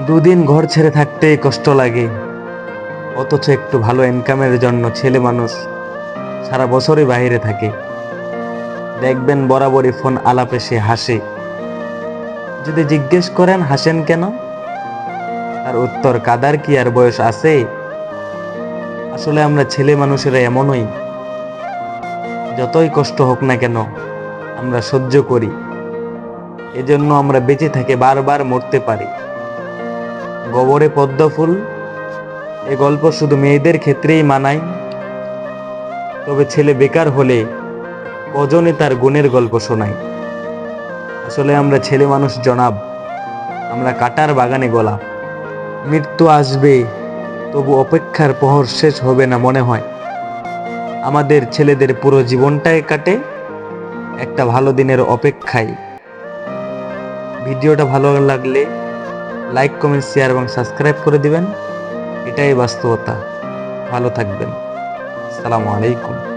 দুদিন ঘর ছেড়ে থাকতে কষ্ট লাগে। অথচ একটু ভালো ইনকামের জন্য ছেলে মানুষ সারা বছরই বাইরে থাকে। দেখবেন বরাবরই ফোন আলাপে সে হাসে। যদি জিজ্ঞেস করেন, হাসেন কেন? তার উত্তর, কাদার কি আর বয়স আছে? আসলে আমরা ছেলে মানুষেরা এমনই। যতই কষ্ট হোক না কেন, আমরা সহ্য করি। এজন্য আমরা বেঁচে থেকে বারবার মরতে পারি। গোবরে পদ্ম ফুল। এ গল্প শুধু মেয়েদের ক্ষেত্রেই মানায়। তবে ছেলে বেকার হলে কজনে তার গুণের গল্প শোনায়। আসলে আমরা ছেলে মানুষ জনাব, আমরা কাটার বাগানে গোলাপ। মৃত্যু আসবে, তবু অপেক্ষার প্রহর শেষ হবে না মনে হয়। আমাদের ছেলেদের পুরো জীবনটাই কাটে একটা ভালো দিনের অপেক্ষায়। ভিডিওটা ভালো লাগলে লাইক কমেন্ট শেয়ার এবং সাবস্ক্রাইব করে দিবেন। এটাই বাস্তবতা। ভালো থাকবেন। সালামু আলাইকুম।